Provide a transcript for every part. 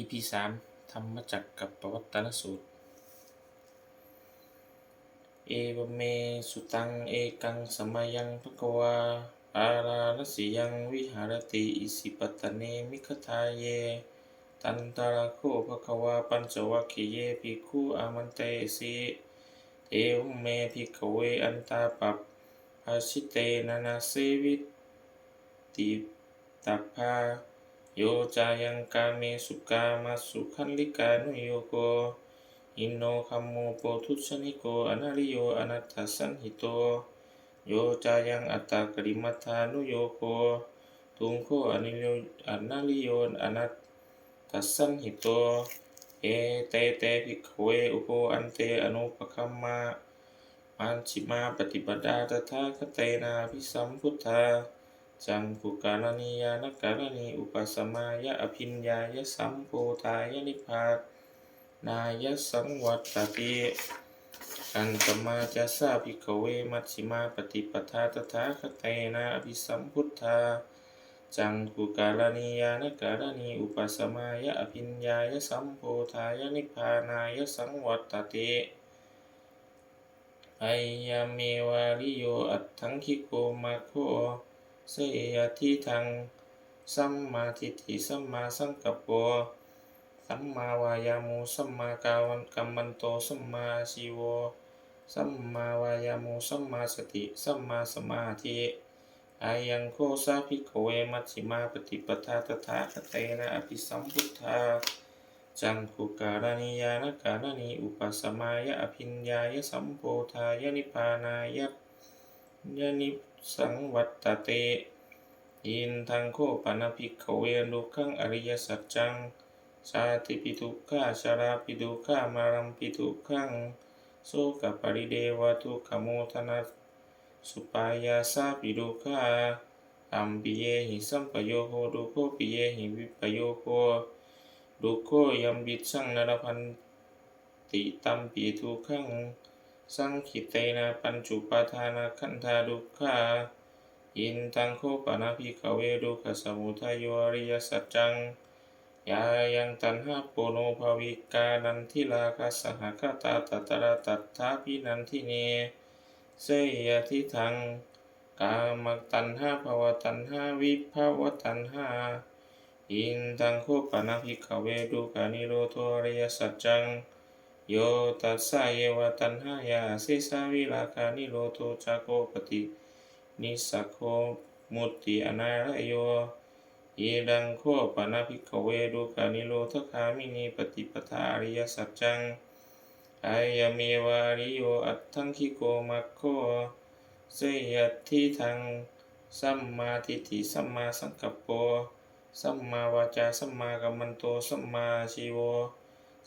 EP สามธรรมจักรกับปวัตตนสูตร เอวเมสุตัง เอกังสมยังภควา อาราลสิยังวิหารติ อิสิปตเนมิคทาเย ตันตระโคภควา ปัญจวัคคีเยภิกขุอามันเตสิเอวเมภิกขเวอันตาปัปภาชิเตนานาเสวิติตัพพา โยจายังกาเมสุกามาสุขันลิกานุโยโก อินโนคัมโมโปทุชนิโกอนาลิโยอนัตถสันหิโต โยจายังอัตตากริมัฏฐานุโยโกตุงโคอนิโยอนาลิโยอนัตถสันหิโต เอเตเตภิกขเวอุโกอันเตอนุปคัมมาอันชิมาปฏิปดาตถาคเตนาภิสัมพุทธา จังกุการณียานการณีอุปสมายะอภิญญายะสัมโพธายะนิพพานายะสังวัตติอันตมาจะสาภิกเวมัชฌิมาปฏิปทาตถาคเตนะอภิสัมพุทธาจังกุการณียานการณีอุปสมายะอภิญญายะสัมโพธายะนิพพานายะสังวัตติไอยาเมวาลิโยอัตถังคิโกมาโค เสยทิทังสัมมาทิฏฐิสัมมาสังกัปโปสัมมาวายามุสัมมากาวันกัมมันโตสัมมาชีโวสัมมาวายามุสัมมาสติสัมมาสมาธิอายังโคสาภิกขเวมัชฌิมาปฏิปทาตถาคเตนะอภิสัมพุทธาจังคุการณียานการณีอุปสมายะอภิญญายะสัมโพธายะนิพพานายะ ยนิสังวัตตเต อินทังโคปนภิกขเวนุขังอริยสัจจัง ชาติปิทุกขาชาราปิทุกขามารัมปิทุกขังโสกปริเดวทุกขโมทนาสุปายาสาปิทุกขาอัมปิเยหิสัมปโยโหดุโคปิเยหิวิปโยโคดุโคยัมบิดสังนรพันติตัมปิทุกขัง สังขิเตนะปัญจุปาทานาขันธาดุขาอินตังโคปนาภิกขเวดุขสมุทัยโยอริยสัจจังยายังตันหาโปโนภาวิกานันทิลาคัสหคตาตัตระตัตถาพินันทิเนเสยทิทังกามตันหาภวตันหาวิภาวตันหาอินตังโคปนาภิกขเวดุขานิโรโทอริยสัจจัง โยตัสสะเยวตันหายาเสสาวิราคานิโรโทจาโกปตินิสักโคมุตติอนาระโยเยดังโคปนาภิกเวดุขานิโรธคามินีปฏิปทาอริยสัจจังอายเมวาริโยอัตถังคิโกมัคโคเสยทิทังสัมมาทิฏฐิสัมมาสังกัปโปสัมมาวาจาสัมมากัมมันโตสัมมาชีโว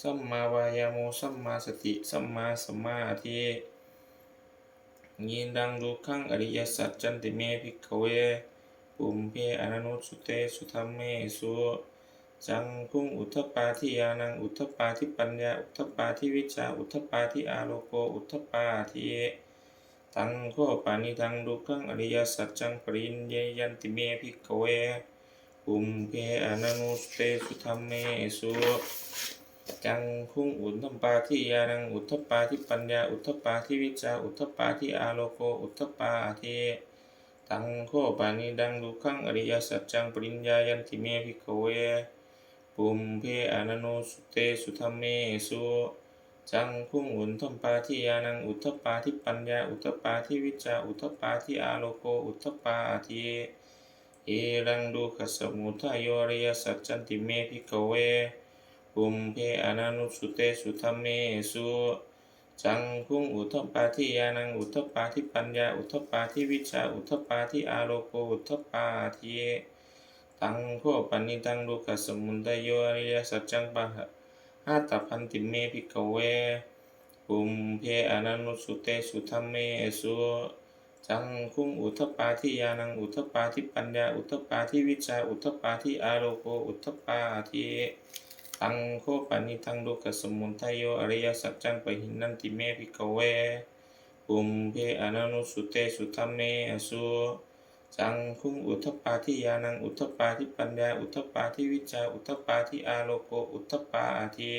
สัมมาวายาโมสัมมาสติ สัมมาสมาธิยินดังดูขังอริยสัจจันติเมภิกขเวปุมเพอนันุสุเตสุธรรมเมสุจังคุงอุทธปาทิยานังอุทธปาทิปัญญาอุทธปาทิวิชาอุทธปาทิอาโลโกอุทธปาทิตังโคปานิทังดูขังอริยสัจจังปริญเยยันติเมภิกขเวปุมเพอนันุสุเตสุธรรมเมสุ จังคุงอุทธปาทิยานังอุทธปาทิปัญญาอุทธปาทิวิชาอุทธปาทิอาโลโกอุทธปาทิตังโคปานิดังดุขังอริยสัจจังปริญญายันติเมภิกขเวปุมเพอนันุสุเตสุธรรมเมสุจังคุงอุทธปาทิยานังอุทธปาทิปัญญาอุทธปาทิวิชาอุทธปาทิอาโลโกอุทธปาทิเอรังดุขสมุทัยโยอริยสัจจันติเมภิกขเว ปุมเพอนันุสุเตสุธรรมเมสุจังคุงอุทปาทิยานังอุทปาทิปัญญาอุทปาทิวิชาอุทปาทิอาโลโกอุทปาทิตังโคปันิตังดุขสมุทัยโยอริยสัจจังปะหาตพันติเมภิกขเวปุมเพอนันุสุเตสุธรรมเมสุจังคุงอุทปาทิยานังอุทปาทิปัญญาอุทปาทิวิชาอุทปาทิอาโลโกอุทปาทิ ตังโคปานิทังดุขสมุทัยโยอริยสัจจังปะหินันติเมภิกเวปุมเพอนันุสุเตสุธรรมเมสุจังคุงอุทปาทิยานังอุทปาทิปัญญาอุทปาทิวิชาอุทปาทิอาโลโกอุทปาอาทิ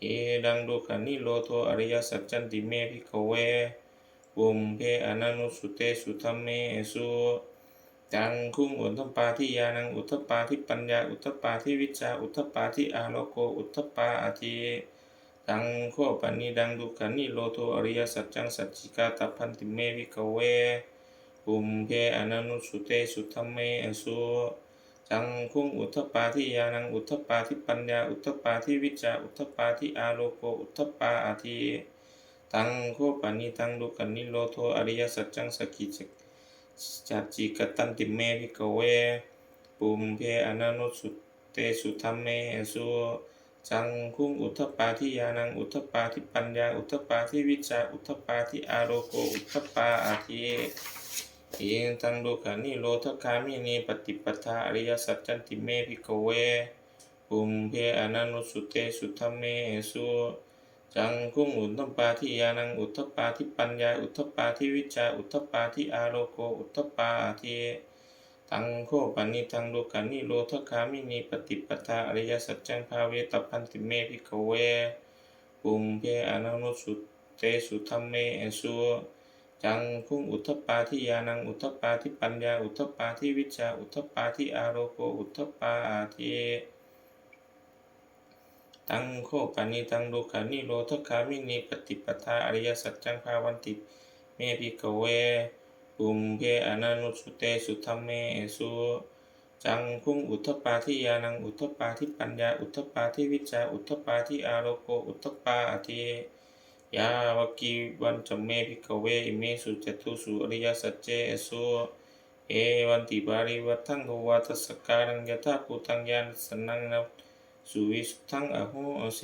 เอดังดุขันนิโรโทอริยสัจจันติเมพิกเวปุมเพอนันุสุเตสุธรรมเมสุ จังคุ้งอุทธปปาทิยานังอุทธปาทิปัญญาอุทธปาทิวิชาอุทธปาทิอาโลโกอุทธปาอาทิตังโคปันิดังดุขันนิโรโทอริยสัจจังสัจจิกาตพันติเมพิกเวปุมเพอนันุสุเตสุธรรมเมสุจังคุงอุทธปาทิยานังอุทธปาทิปัญญาอุทธปาทิวิจาอุทธปาทิอาโลโกอุทธปาอาทิตังโคปานิตังดุกันิโลโทอริยสัจจังสกิจ จัจจิกตันติเมภิกเว ปุมเพอนันุสุเตสุธรรมเมสุจังคุงอุทธปาทิยานังอุทธปาทิปัญญาอุทธปาทิวิจาอุทธปาทิอาโลโกอุทธปาอาทิเยตังโลกานิโรธคามินีปฏิปทาอริยสัจจันติเมภิกเวปุมเพอนันุสุเตสุธรรมเมสุ จังคุงอุทปาทิยานังอุทปาทิปัญญาอุทปาทิวิจาอุทปาทิอาโลโกอุทปาอาทิตังโคปนิตังโลกานิโรธคามินีปฏิปทาอริยสัจจังภาเวตพันติเมภิกขเวปุมเพอนันุสุเตสุธรรมเมสุจังคุงอุทปาทิยานังอุทปาทิปัญญาอุทปาทิวิชาอุทปาทิอาโรโกอุทปาอาทิ ตังโคปานิตังโลกานิโรธคามินีปฏิปทาอริยสัจจังภาวันติ เมภิกขเวปุมเพอนันุสุเตสุธรรมเมสุจังคุงอุทธปาทิยานังอุทธปาทิปัญญาอุทธปาทิวิชาอุทธปาทิอารโกอุทธปาอาทิยาวกีวันจมเมพิกเวอิเมสุจตุสุอริยสัจเจสุเอวันติบาริวัทังโทวาทสการังยถาภูตังยานสนังนับ สุวิสุทังอโหเส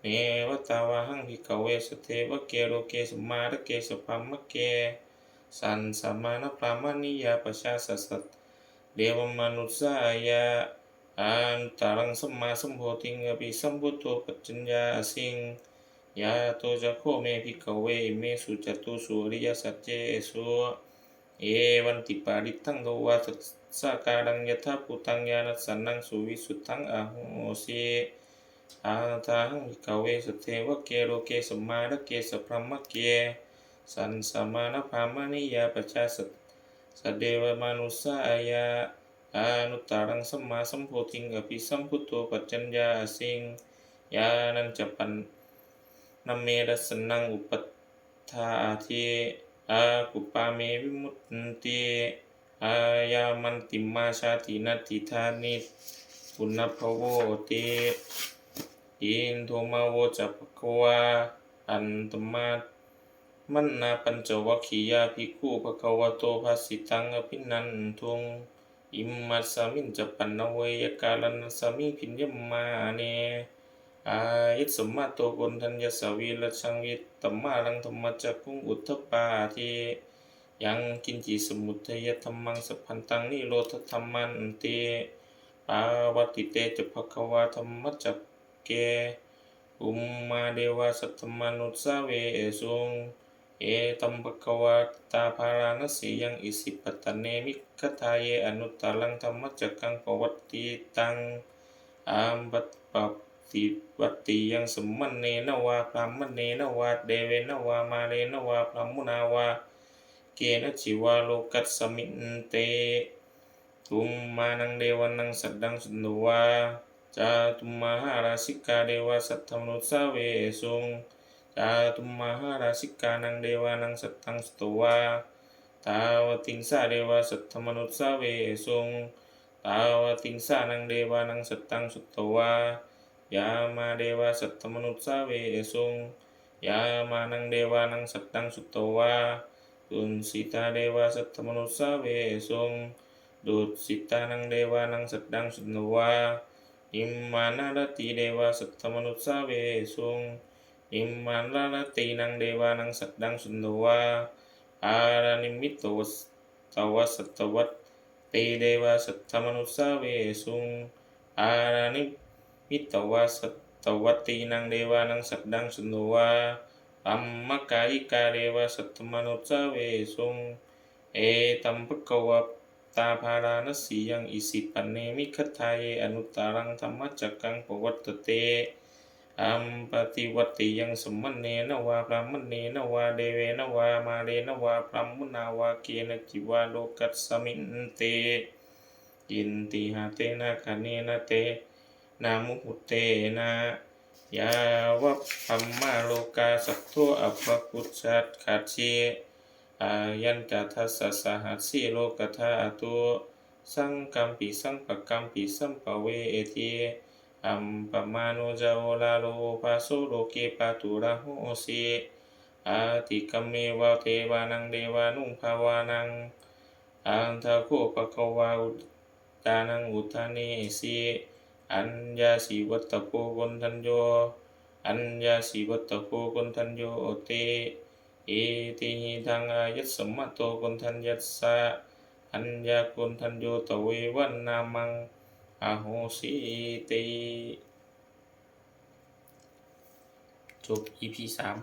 เนวตาวาหังพิกเวสเทวเกโรเกสมาระเกสพัมมะเก สันสมานพรามานิยาปชาสสัตเดวมนุสายาอันตารังสัมมาสัมโพธิงอภิสัมพุทโธปัจจัญญาสิงยาโตจะโคเมภิกเวเมสุจตุสุริยสัจเจสุเอวันติปาริทังโทวาทัส สะการังยถาภูตังญาณสันนังสุวิสุทธังอโหสิอาทาหังภิกขเวสเทวเกโลเกสมาระเกสพรมเกสันสมานภามานิยาปชาสสเดวมนุสายาอนุตตรังสัมมาสัมโพธิงอภิสัมพุทโธปัจจัญญาสิงยานันจปันนเมรัสนังอุปัฏฐาทิอากุปาเมวิมุตติ อายามันติมาชาตินัติธานิปุณณภโวติอินโทมาโวจัปกวาอันตมามันนาปัญจวัคคียาภิกขุภควโตภาสิตังอภินันทุงอิมมัสสมินจะปันนเวยกาลันสมิพิญญมาเนอายิสมมาโตกนทัญญสวีลชังวิตตมาลังธรรมจักคุงอุทธปาทิ ยังกินจิสมุทัยธรรมังสัพพันตังนิโรธธรรมันติปาวติเตจะภควาธรรมจักเก อุมมาเดวาสัตตมานุสาเวสุงเอตัมภควาตาภารานสียังอิสิปตะเนมิคทาเยอนุตตาลังธรรมจักกังปวัตติตังอามบัตปะติวัตติยังสมมันเนนวาพรามเนนวาเดเวนวามาเรนวาพรามมุนาวา เกณจิวาโลกัสสมินเตตุมมานังเดวานังสัดดังสุนวาจาตุมมาหาราสิกาเดวาสัทธมนุสาเวสุงจาตุมมาหาราสิกานังเดวานังสัทธังสตวาตาวติงสาเดวาสัทธมนุสาเวสุงตาวติงสานังเดวานังสัทธังสุตวายามาเดวาสัตตมนุสสาเวสุงยามานังเดวานังสัตตังสุตโตวา ดุนสิตาเดวาสัตตมนุสสาเวสุงดุสิตานังเดวานังสัตตังสุตโนวาอิมมานารติเดวาสัตตมนุสสาเวสุงอิมมานารตินังเดวานังสัตตังสุตโนวาอารานิมิตตวสตวัสสัตวัตติเดวาสัตตมนุสสาเวสุงอารานิมิตวาสัตวตีนังเดวานังสัตดังสุนวา อัมมกายิกาเดวาสัตมนุสสาเวสุงเอตัมภะคะวะตาภาราณสียังอิสิปันเนมิคัตทายอนุตตรังธรรมจักกังปวัตเตอัมปฏิวัติยังสมมันเนนวาพระมณเนนวาเดเวนวามาเรนวาพระมุนาวาเกณจิวาโลกัสสมินเตยินติหาเตนะคเนนะเตนามุหุเตนะ ยาวะพัมมาโลกาสัทโทอัปปะพุทธัตขัดเชอายันจัทัสสะสหัสสีโลกธาตุสังกัมปิสังปะกัมปิสัมปเวเอเทอัมปมาโนจาโอลาโลภาโสโลเกปาตุระโหสีอาติกัมเมวะเทวานังเดวานุภาวานังอันทะโคปะคะวาอุตานังอุทาเนสี อัญญาสีวัตโพกนทันโย อัญญาสีวัตโพกนทันโยเตเอติหิทังอายัสสมมะโตกนทันยัสสะ อัญญากนทันโยตเววันนามังอโหสิติจบ EP สาม